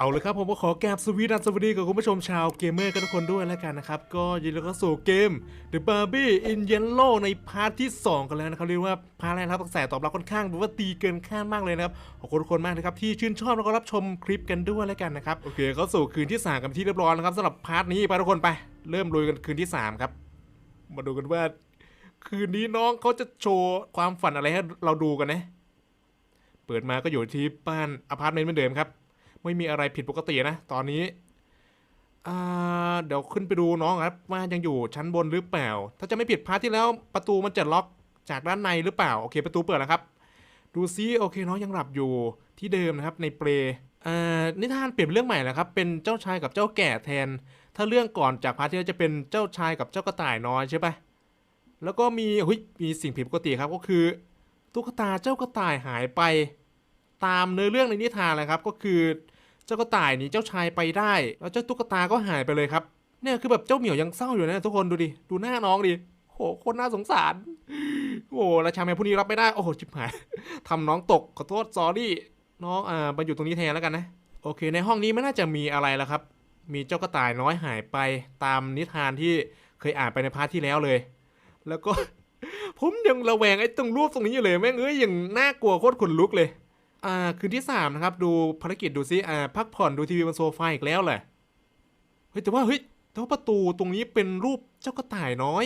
เอาเลยครับผมก็ขอแกบสวีดัสสวัสดีกับคุณผู้ชมชาวเกมเมอร์กันทุกคนด้วยแล้วกันนะครับ ก็ยินดีต้อนรับสู่เกม The Barbie in Yellow ในพาร์ทที่ 2 กันแล้วนะครับ เรียกว่าพาร์ทแรกครับกระแสตอบรับค่อนข้างแบบว่าตีเกินคาดมากเลยนะครับ ขอบคุณทุกคนมากนะครับ ที่ชื่นชอบแล้วก็รับชมคลิปกันด้วยแล้วกันนะครับ โอเคเข้าสู่คืนที่ 3 กันที่เรียบร้อยแล้วครับสำหรับพาร์ทนี้ไปทุกคนไป เริ่มลุยกันคืนที่ 3 ครับ มาดูกันว่า คืนนี้น้องเขาจะโชว์ความฝันอะไรให้เราดูกันนะ เปิดมาก็อยู่ที่บ้านอพาร์ตเมนต์เหมือนเดิมครับ ไม่มีอะไรผิดปกตินะ ตอนนี้เดี๋ยวขึ้นไปดูน้องครับว่ายังอยู่ชั้นบนหรือเปล่า ถ้าจะไม่ผิดพาร์ทที่แล้วประตูมันจะล็อกจากด้านในหรือเปล่า โอเค ประตูเปิดแล้วครับ ดูซิโอเคน้องยังหลับอยู่ที่เดิมนะครับในเปลอ่านิทานเปลี่ยนเรื่องใหม่แล้วครับ เป็นเจ้าชายกับเจ้าแก่แทน ถ้าเรื่องก่อนจากพาร์ทที่แล้วจะเป็นเจ้าชายกับเจ้ากระต่ายน้อยใช่ปะแล้วก็มีเฮ้ยมีสิ่งผิดปกติครับก็คือตุ๊กตาเจ้ากระต่ายหายไป ตามเนื้อเรื่องในนิทานเลยครับ ก็คือเจ้ากระต่ายหนีเจ้าชายไปได้ แล้วเจ้าตุ๊กตาก็หายไปเลยครับ เนี่ยคือแบบเจ้าเหมียวยังเศร้าอยู่นะทุกคนดูดิ ดูหน้าน้องดิ โหโคนน่าสงสาร โอ้ราชาแมวผู้นี้รับไม่ได้ โอ้โหชิบหายทำน้องตกขอโทษซอรี่ น้องอ่ามาอยู่ตรงนี้แทนแล้วกันนะ โอเค ในห้องนี้ไม่น่าจะมีอะไรแล้วครับ มีเจ้ากระต่ายน้อยหายไปตามนิทานที่เคยอ่านไปในพาร์ทที่แล้วเลย แล้วก็ผมยังระแวงไอ้ตรงรูปตรงนี้อยู่เลยแม่งเอ้ยยังน่ากลัวโคตรขนลุกเลย อ่าคืนที่สามนะครับ ดูภารกิจดูซิอ่าพักผ่อนดูทีวีบนโซฟาอีกแล้วแหละเฮ้ยแต่ว่าเฮ้ยแต่ว่าประตูตรงนี้เป็นรูปเจ้ากระต่ายน้อย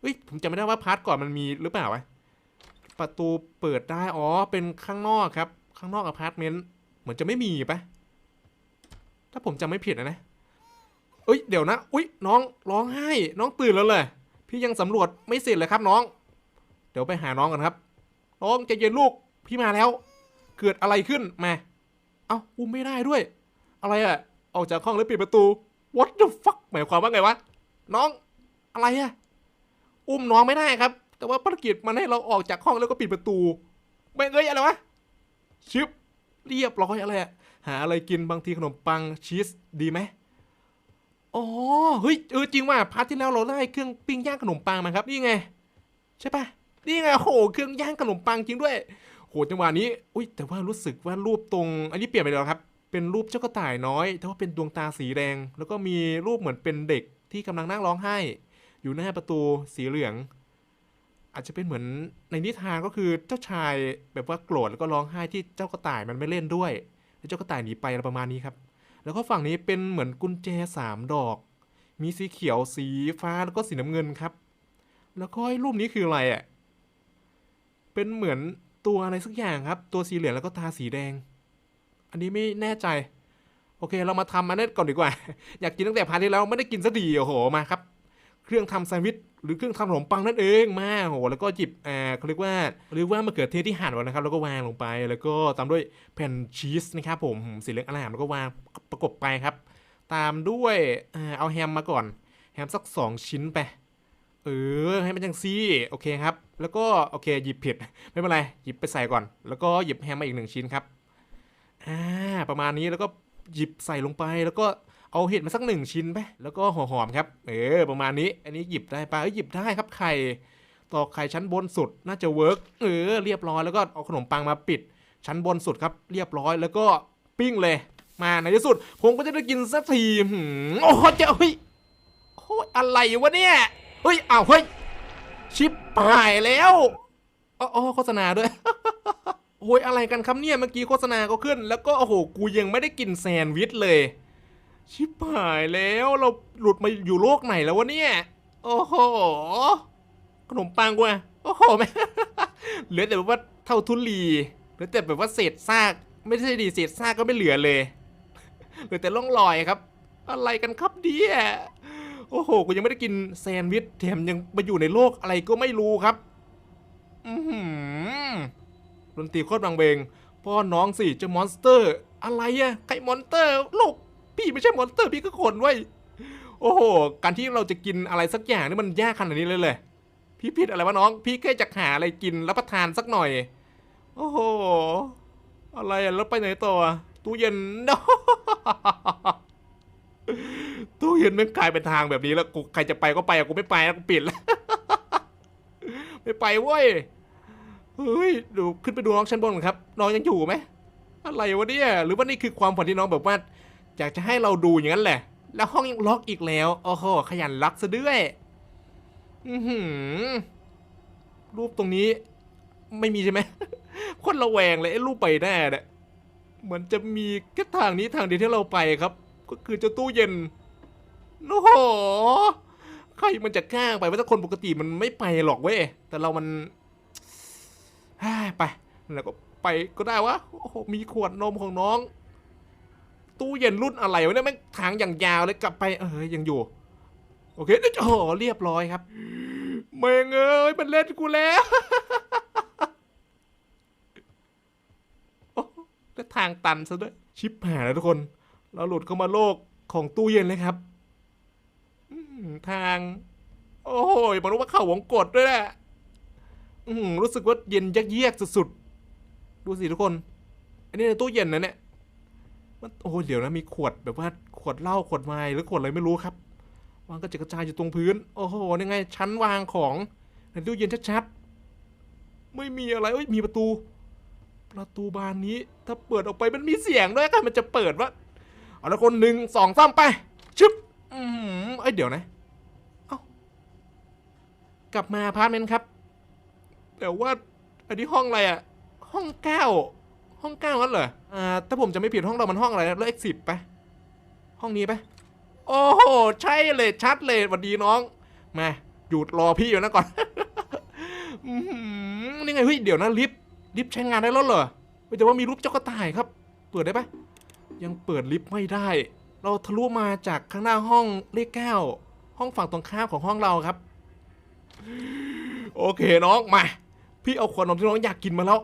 เฮ้ยผมจำไม่ได้ว่าพาร์ทก่อนมันมีหรือเปล่าวะประตูเปิดได้อ๋อเป็นข้างนอกครับ ข้างนอกอพาร์ตเมนต์เหมือนจะไม่มีปะถ้าผมจำไม่ผิดนะนะเอ้ยเดี๋ยวนะอุ้ยน้องร้องไห้ น้องตื่นแล้วเลยพี่ยังสำรวจไม่เสร็จเลยครับน้อง เดี๋ยวไปหาน้องกันครับ น้องใจเย็นลูกพี่มาแล้ว เกิดอะไรขึ้นมาเอ้าอุ้มไม่ได้ด้วย อะไรอะออกจากห้องแล้วปิดประตู what the fuck หมายความว่าไงวะ น้องอะไรอะอุ้มน้องไม่ได้ครับ แต่ว่าภารกิจมันให้เราออกจากห้องแล้วก็ปิดประตูไม่เอ้ยอะไรวะชิปเรียบร้อยอะไรอะหาอะไรกินบางทีขนมปังชีสดีไหมอ๋อเฮ้ยเออจริงว่าพาร์ทที่แล้วเราได้เครื่องปิ้งย่างขนมปังมาครับนี่ไง ใช่ปะนี่ไงโหเครื่องย่างขนมปังจริงด้วย หจังหวะนี้อุ้ยแต่ว่ารู้สึกว่ารูปตรง อันนี้เปลี่ยนไปแล้วครับ เป็นรูปเจ้ากระต่ายน้อย แต่ว่าเป็นดวงตาสีแดง แล้วก็มีรูปเหมือนเป็นเด็กที่กำลังนั่งร้องไห้ อยู่หน้าประตูสีเหลือง อาจจะเป็นเหมือนในนิทานก็คือเจ้าชายแบบว่าโกรธแล้วก็ร้องไห้ที่เจ้ากระต่ายมันไม่เล่นด้วยแล้วเจ้ากระต่ายหนีไปอะไรประมาณนี้ครับ แล้วก็ฝั่งนี้เป็นเหมือนกุญแจสามดอก มีสีเขียวสีฟ้าแล้วก็สีน้ำเงินครับ แล้วก็รูปนี้คืออะไรอะเป็นเหมือน ตัวอะไรสักอย่างครับ ตัวสีเหลืองแล้วก็ตาสีแดง อันนี้ไม่แน่ใจ โอเค เรามาทำมันนี้ก่อนดีกว่า อยากกินตั้งแต่พาร์ทที่แล้วไม่ได้กินสักดีโอ้โหมาครับ เครื่องทำแซนด์วิชหรือเครื่องทำขนมปังนั่นเองมาโอ้โหแล้วก็หยิบอ่าเขาเรียกว่าเรียกว่ามะเขือเทศที่หั่นไว้นะครับ แล้วก็วางลงไปแล้วก็ตามด้วยแผ่นชีสนะครับผมสีเหลืองอลามแล้วก็วางประกบไปครับ ตามด้วยอ่าเอาแฮมมาก่อน แฮมสักสองชิ้นไป เออให้มันจังซี่โอเคครับ แล้วก็โอเคหยิบผิดไม่เป็นไรหยิบไปใส่ก่อน แล้วก็หยิบแฮมมาอีกหนึ่งชิ้นครับอ่าประมาณนี้แล้วก็หยิบใส่ลงไปแล้วก็เอาเห็ดมาสักหนึ่งชิ้นไปแล้วก็หัวหอมครับ เออประมาณนี้ อันนี้หยิบได้ปะเอ้ยหยิบได้ครับไข่ตอกไข่ชั้นบนสุดน่าจะเวิร์กเออเรียบร้อยแล้วก็เอาขนมปังมาปิด ชั้นบนสุดครับ เรียบร้อยแล้วก็ปิ้งเลย มาในที่สุดผมก็จะได้กินสักทีโอ้โหเจ้าเฮ้ยโอ้ยอะไรวะเนี่ย เฮ้ยอ้าวเฮ้ย ชิปหายแล้วอ๋อโฆษณาด้วยโอ้ยอะไรกันครับเนี่ยเมื่อกี้โฆษณาก็ขึ้น แล้วก็โอ้โหกูยังไม่ได้กินแซนด์วิชเลย ชิปหายแล้วเราหลุดมาอยู่โลกไหนแล้ววะเนี่ยโอ้โหขนมปังกูอะโอ้โหแม่เหลือแต่แบบว่าเท่าทุลีเหลือแต่แบบว่าเศษซาก ไม่ใช่ดีเศษซากก็ไม่เหลือเลยเหลือแต่ร่องรอยครับ อะไรกันครับเนี่ย โอ้โห กูยังไม่ได้กินแซนด์วิชแถมยังมาอยู่ในโลกอะไรก็ไม่รู้ครับ อือหือดนตรีโคตรบางเบง พ่อน้องสิเจ้ามอนสเตอร์ อะไรอะใครมอนสเตอร์ลูกพี่ไม่ใช่มอนสเตอร์พี่ก็คนเว้โอ้โห การที่เราจะกินอะไรสักอย่างนี่มันยากขนาดนี้เลยเลยพี่ผิดอะไรวะน้อง พี่แค่จะหาอะไรกินรับประทานสักหน่อย โอ้โห อะไรอะแล้วไปไหนต่อ ตู้เย็นตู้ เย็นไม่งกลายเป็นทางแบบนี้แล้วกูใครจะไปก็ไปอะกูไม่ไปแล้วกูปิดแล้วไม่ไปเว้ยเฮ้ยดูขึ้นไปดูน้องชั้นบนก่อนครับน้องยังอยู่ไหมอะไรวะเนี่ยหรือว่านี่คือความฝันที่น้องแบบว่าอยากจะให้เราดูอย่างนั้นแหละ แล้วห้องยังล็อกอีกแล้วโอ้โหขยันล็อกซะด้วยอือหือรูปตรงนี้ไม่มีใช่ไหมคนระแวงเลยไอ้รูปไปแน่เนี่ยเหมือนจะมีแค่ทางนี้ทางเดียวที่เราไปครับ ก็คือเจ้าตู้เย็น โอ้โห ใครมันจะกล้าไปว่าถ้าคนปกติมันไม่ไปหรอกเว้ย แต่เรามันไป แล้วก็ไปก็ได้วะ โอ้โห มีขวดนมของน้อง ตู้เย็นรุ่นอะไรวะเนี่ยแม่งทางอย่างยาวเลยกลับไป เออยังอยู่ โอเคโอ้โหเรียบร้อยครับเมงเอ้ยมันเล่นกูแล้วโอ้โหแล้วทางตันซะด้วย ชิปหายแล้วทุกคน เราหลุดเข้ามาโลกของตู้เย็นเลยครับ ทาง โอ้โหมันรู้ว่าเข้าวงกดด้วยแหละรู้สึกว่าเย็นยักเยียกสุดๆ ดูสิทุกคน อันนี้ในตู้เย็นนะเนี่ย มันโอ้โหเดี๋ยวนะมีขวดแบบว่าขวดเหล้าขวดไวน์หรือขวดอะไรไม่รู้ครับ วางกระจัดกระจายอยู่ตรงพื้น โอ้โหยังไง ชั้นวางของในตู้เย็นชัดๆ ไม่มีอะไรเอ้ยมีประตู ประตูบานนี้ ถ้าเปิดออกไปมันมีเสียงด้วยกันมันจะเปิดวะเอาละคนหนึ่งสองสามไป ชึบ อืมเอ้ยเดี๋ยวนะ กลับมาอพาร์ตเมนต์ครับ แต่ว่าอันนี้ห้องอะไรอะห้องเก้าห้องเก้านั่นเหรออ่าถ้าผมจะไม่ผิดห้องเรามันห้องอะไรนะเลขสิบไปห้องนี้ไปโอ้โหใช่เลยชัดเลยสวัสดีน้องมาหยุดรอพี่อยู่นะก่อนอื้อหือนี่ไงเฮ้ยเดี๋ยวนะลิฟต์ลิฟต์ใช้งานได้แล้วเหรอแต่ว่ามีรูปเจ้ากระต่ายครับ เปิดได้ปะยังเปิดลิฟต์ไม่ได้ เราทะลุมาจากข้างหน้าห้องเลขเก้าห้องฝั่งตรงข้ามของห้องเราครับ โอเคน้องมา พี่เอาขวดนมที่น้องอยากกินมาแล้ว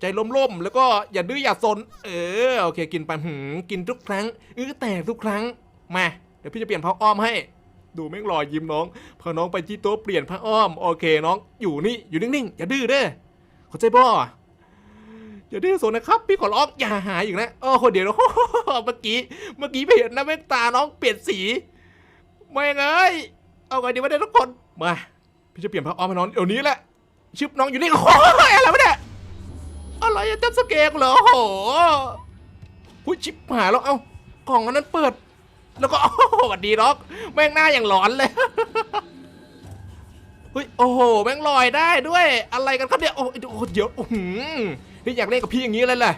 ใจล่มๆแล้วก็อย่าดื้ออย่าซนเออโอเคกินไปหืมกินทุกครั้งเออแต่ทุกครั้งมาเดี๋ยวพี่จะเปลี่ยนผ้าอ้อมให้ ดูแม่งรอยยิ้มน้องพอน้องไปที่โต๊ะเปลี่ยนผ้าอ้อมโอเคน้องอยู่นี่อยู่นิ่งๆอย่าดื้อเด้อเข้าใจบ่อย่าดื้อโซนนะครับ พี่ขอร้องอย่าหายอีกนะโอ้โหเดี๋ยวเมื่อกี้เมื่อกี้ไปเห็นนะแม่ตาน้องเปลี่ยนสีไม่เอ้ยเอาไงดีวะเนี่ยทุกคน มาพี่จะเปลี่ยนผ้าอ้อมให้น้องเดี๋ยวนี้แหละชึบน้องอยู่นี่โอ้ยอะไรวะเนี่ยอะไรอะจับสเกกเหรอโอ้โหหุ้ยชิบหายแล้วเอ้ากล่องอันนั้นเปิด แล้วก็โอ้สวัสดีน้องแม่งหน้าอย่างหลอนเลยเฮ้ยโอ้โหแม่งลอยได้ด้วย อะไรกันครับเนี่ยโอ้โหเดี๋ยวอื้หือนี่อยากเล่นกับพี่อย่างนี้เลยแหละ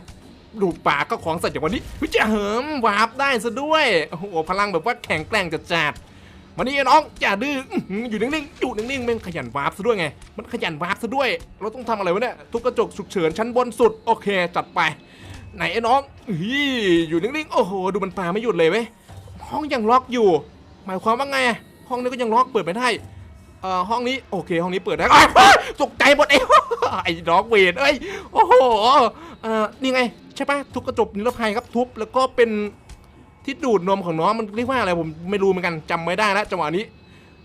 ดูปากก็ของสัตว์อย่างวันนี้วิจะเหิมวาร์ปได้ซะด้วยโอ้โหพลังแบบว่าแข็งแกร่งจัดจัด มานี่น้องอย่าดื้ออยู่นิ่งๆอยู่นิ่งๆแม่งขยันวาร์ปซะด้วยไง มันขยันวาร์ปซะด้วย เราต้องทำอะไรวะเนี่ยทุกกระจกฉุกเฉินชั้นบนสุดโอเค จัดไป ไหนไอ้น้องอีอยู่นิ่งๆโอ้โหดูมันปาไม่หยุดเลยเว้ยห้องยังล็อกอยู่ หมายความว่าไง ห้องนี้ก็ยังล็อกเปิดไม่ได้เอ่อห้องนี้โอเค ห้องนี้เปิดได้ตกใจหมดเอ้ไอ้น้องเวรเอ้ยโอ้โหเอ่อนี่ไงใช่ปะทุบกระจกนิรภัยครับทุบแล้วก็เป็น ที่ดูดนมของน้องมันเรียกว่าอะไรผมไม่รู้เหมือนกันจำไม่ได้แล้วจังหวะนี้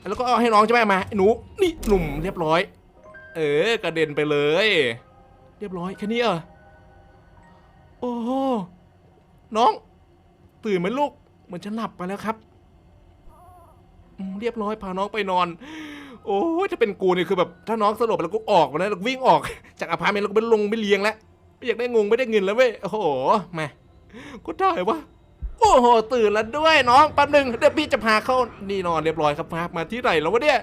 แล้วก็เอาให้น้องใช่ไหมมาไอ้หนูนี่หนุ่มเรียบร้อย เออกระเด็นไปเลย เรียบร้อยแค่นี้เออโอ้โหน้อง ตื่นไหมลูกเหมือนจะหลับไปแล้วครับเรียบร้อยพาน้องไปนอน โอ้ยถ้าเป็นกูเนี่ยคือแบบถ้าน้องสลบแล้วกูออกมาแล้ววกูวิ่งออก จากอพาร์ตเมนต์แล้วก็ไปลงไม่เลี้ยงแล้วไม่อยากได้งงไม่ได้เงินแล้วเว้ยโอ้โหมาก็ได้วะ โอ้โหตื่นแล้วด้วยน้องแป๊บหนึงเดี๋ยวพี่จะพาเข้านี่นอนเรียบร้อยครับพามาที่ไหนแล้ววะเนี่ย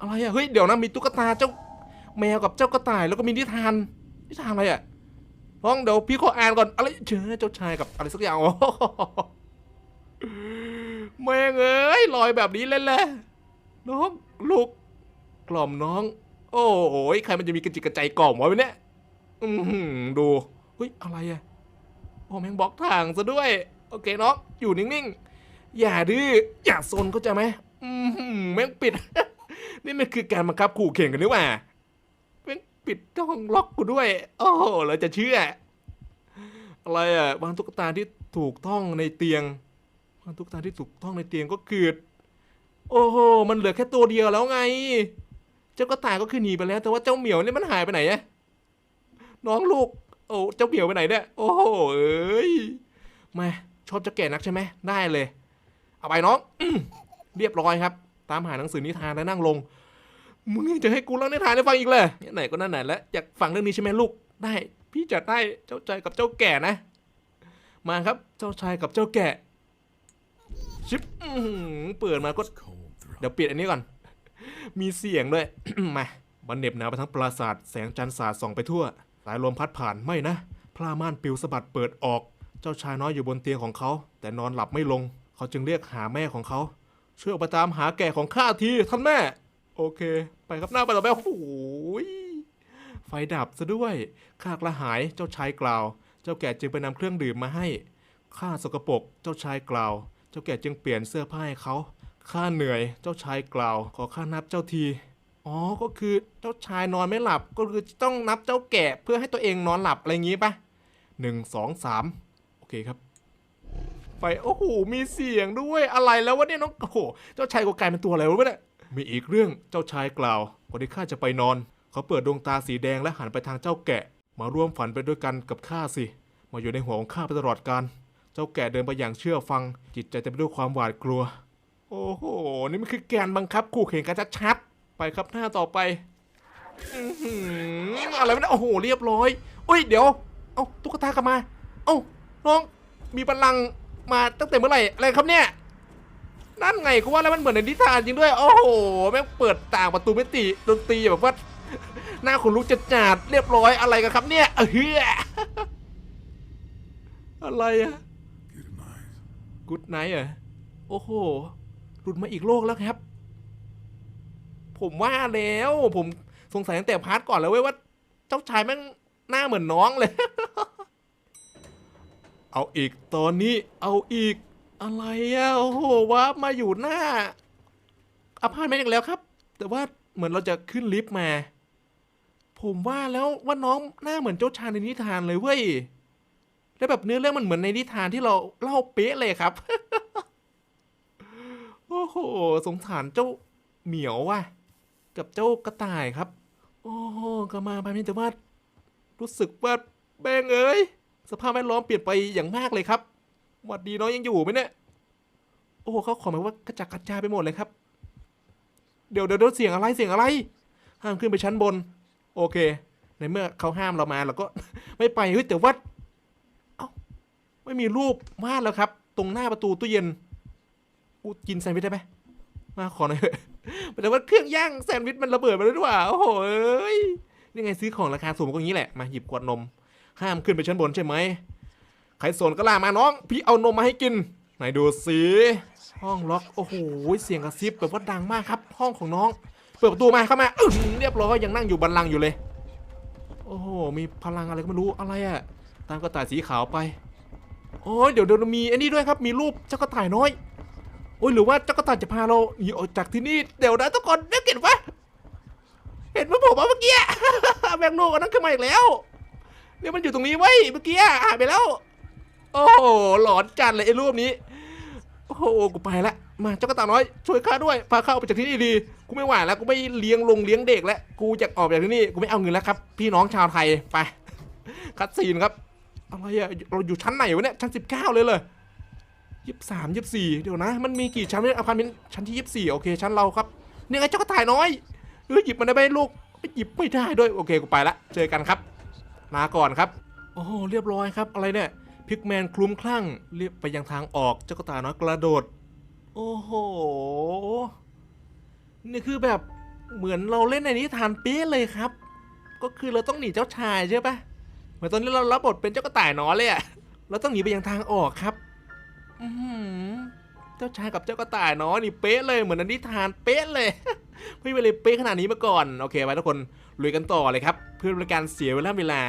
อะไรอะเฮ้ยเดี๋ยวนะมีตุ๊กตาเจ้า แมวกับเจ้ากระต่ายแล้วก็มีนิทานนิทานอะไรอะน้องเดี๋ยวพี่ขออ่านก่อนอะไรเจอเจ้าชายกับอะไรสักอย่างโอ้โหแม่งเอ้ยลอยแบบนี้เล่นแหละน้องลูกกล่อมน้อง โอ้โหใครมันจะมีกระจิกกระใจกล่อมวะเนี่ยอือหือดูเฮ้ยอะไรอะโอ้แม่งบล็อกทางซะด้วย โอเคเน้องอยู่นิ่งๆ อย่าดื้ออย่าซนเข้าใจไหมอือหือแม่งปิด นี่มันคือการบังคับขู่เข่งกันนี่หว่าแม่งปิดห้องล็อกกูด้วย โอ้โหเราจะเชื่อ อะไรอะวางตุ๊กตาที่ถูกต้องในเตียงวางตุ๊กตาที่ถูกต้องในเตียงก็คือโอ้โห มันเหลือแค่ตัวเดียวแล้วไง เจ้ากระต่ายก็คือหนีไปแล้ว แต่ว่าเจ้าเหมียวเนี่ยมันหายไปไหนอะน้องลูก โอ้ เจ้าเหมียวไปไหนเนี่ย โอ้โห เอ้ย มา ชอบจะแก่นักใช่ไหมได้เลย เอาไปน้องเรียบร้อยครับ ตามหาหนังสือนิทานแล้วนั่งลง มึงยังจะให้กูเล่านิทานให้ฟังอีกเลยไหนก็นั่นไหนแล้วอยากฟังเรื่องนี้ใช่ไหมลูก ได้ พี่พี่จัดให้เจ้าชายกับเจ้าแก่นะ มาครับ เจ้าชายกับเจ้าแก่ ชิปเปิดมาก็ เดี๋ยวปิดอันนี้ก่อน มีเสียงด้วย มาบันเหน็บหนาวไปทั้งปราสาท แสงจันทร์สาดส่องไปทั่ว สายลมพัดผ่านไม่นะพลาม่านปิวสะบัดเปิดออก เจ้าชายน้อยอยู่บนเตียงของเขา แต่นอนหลับไม่ลง เขาจึงเรียกหาแม่ของเขา ช่วยออกไปตามหาแก่ของข้าทีท่านแม่ โอเค ไปครับหน้าไปต่อไปโอ้โหยไฟดับซะด้วยข้ากระหายเจ้าชายกล่าว เจ้าแก่จึงไปนำเครื่องดื่มมาให้ข้าสกปรกเจ้าชายกล่าว เจ้าแก่จึงเปลี่ยนเสื้อผ้าให้เขาข้าเหนื่อยเจ้าชายกล่าว ขอข้านับเจ้าทีอ๋อ ก็คือเจ้าชายนอนไม่หลับก็คือต้องนับเจ้าแก่เพื่อให้ตัวเองนอนหลับอะไรอย่างงี้ปะหนึ่งสองสาม เคครับไฟโอ้โหมีเสียงด้วยอะไรแล้ววะเนี่ยน้องโอ้โหเจ้าชายก็กลายเป็นตัวอะไรวะเนี่ยมีอีกเรื่องเจ้าชายกล่าวก่อนที่ข้าจะไปนอน เขาเปิดดวงตาสีแดงและหันไปทางเจ้าแกะ มาร่วมฝันไปด้วยกันกับข้าสิ มาอยู่ในหัวของข้าไปตลอดกาลเจ้าแก่เดินไปอย่างเชื่อฟัง จิตใจเต็มไปด้วยความหวาดกลัว โอ้โหนี่มันคือแการบังคับคู่แข่งกันชัดๆไปครับหน้าต่อไปอื้อหือะไรไม่ได้โอ้โหเรียบร้อยอุ้ยเดี๋ยว เอาตุ๊กตากลับมา เอา น้องมีพลังมาตั้งแต่เมื่อไหร่อะไรครับเนี่ย นั่นไงก็ว่าแล้วมันเหมือนในนิทานจริงด้วย โอ้โหแม่งเปิดต่างประตูมิติดนตรีแบบว่าหน้าขนลุกจัดจาดเรียบร้อยอะไรกันครับเนี่ยเฮ้ยอะไรอะกูดไนท์เหรอโอ้โหหลุดมาอีกโลกแล้วครับ ผมว่าแล้วผมสงสัยตั้งแต่พาร์ทก่อนแล้วเว้ยว่า เจ้าชายแม่งหน้าเหมือนน้องเลย เอาอีกตอนนี้เอาอีก อะไรอะโอ้โหว่าร์ปมาอยู่หน้าอพาร์ตเมนต์อีกแล้วครับ แต่ว่าเหมือนเราจะขึ้นลิฟต์มา ผมว่าแล้วว่าน้องหน้าเหมือนเจ้าชายในนิทานเลยเว้ยแล้วแบบเนื้อเรื่องมันเหมือนในนิทานที่เราเล่าเป๊ะเลยครับ โอ้โห สงสารเจ้าเหมียวว่ะ กับเจ้ากระต่ายครับ โอ้โหก็มาแบบนี้แต่ว่ารู้สึกว่าแบงเอ้ย สภาพแวดล้อมเปลี่ยนไปอย่างมากเลยครับหวัดดีน้องยังอยู่ไหมเนี่ย โอ้โหเขาขอมาว่ากระจัดกระจายไปหมดเลยครับ เดี๋ยวเดี๋ยวเสียงอะไรเสียงอะไร ห้ามขึ้นไปชั้นบน โอเค ในเมื่อเขาห้ามเรามาเราก็ ไม่ไปเฮ้ยแต่ว่าไม่มีรูปวาดแล้วครับ ตรงหน้าประตูตู้เย็น กูกินแซนด์วิชได้ไหมมาขอหน่อยเถอะแต่ว่าเครื่องย่างแซนด์วิชมันระเบิดมาแล้วด้วยว่ะโอ้โหเอ้ยนี่ไงซื้อของราคาสูงก็อย่างนี้แหละ มาหยิบขวดนม ห้ามขึ้นไปชั้นบนใช่ไหมใครสนก็ล่ามาน้อง พี่เอานมมาให้กิน ไหนดูสิห้องล็อกโอ้โหเสียงกระซิบแบบว่าดังมากครับ ห้องของน้อง เปิดประตูมาเข้ามาเรียบร้อยยังนั่งอยู่บันลังอยู่เลย โอ้โหมีพลังอะไรก็ไม่รู้อะไรอะตามกระต่ายสีขาวไปโอ้ยเดี๋ยวเดี๋ยวมีไอันนี้ด้วยครับมีรูปเจ้ากระต่ายน้อยโอ้ยหรือว่าเจ้ากระต่ายจะพาเราหนีออกจากที่นี่เดี๋ยวนะทุกคนได้เห็นปะเห็นปะผมว่าเมื่อกี้แบงโลกอันนั้นขึ้นมาอีกแล้ว เนี่ยมันอยู่ตรงนี้ไว้ยเมื่อกี้หายไปแล้ว โอ้โหหลอนจัดเลยไอ้รูปนี้ โอ้โหกูไปละมาเจ้ากระต่ายน้อยช่วยข้าด้วยพาข้าออกไปจากที่นี่ดีกูไม่ไหวแล้วกูไม่เลี้ยงลงเลี้ยงเด็กแล้วกูอยากออกจากที่นี่กูไม่เอาเงินแล้วครับ พี่น้องชาวไทยไปคัดซีนครับอะไรอะเราอยู่ชั้นไหนวะเนี่ยชั้นสิบเก้าเลยเลยยี่สามยี่สี่เดี๋ยวนะ มันมีกี่ชั้นเนี่ยอพาร์ตเมนต์ชั้นที่ยี่สี่โอเคชั้นเราครับเนี่ยไงเจ้ากระต่ายน้อยเออหยิบมันได้ไหมลูกหยิบไม่ได้ด้วยโอเคกูไปละเจอกันครับ มาก่อนครับ โอ้โหเรียบร้อยครับอะไรเนี่ยพิกแมนคลุ้มคลั่งเรียบไปยังทางออกเจ้ากระต่ายน้อยกระโดด โอ้โห นี่คือแบบเหมือนเราเล่นในนิทานเป๊ะเลยครับ ก็คือเราต้องหนีเจ้าชายใช่ปะเหมือนตอนนี้เรารับบทเป็นเจ้ากระต่ายน้อยเลยอะเราต้องหนีไปยังทางออกครับอืเจ้าชายกับเจ้ากระต่ายน้อยนี่เป๊ะเลยเหมือนในนิทานเป๊ะเลย ไม่เป็นเลยเป๊ะขนาดนี้มาก่อน โอเคไปทุกคนลุยกันต่อเลยครับ เพื่อเป็นการเสียเวลาเวลา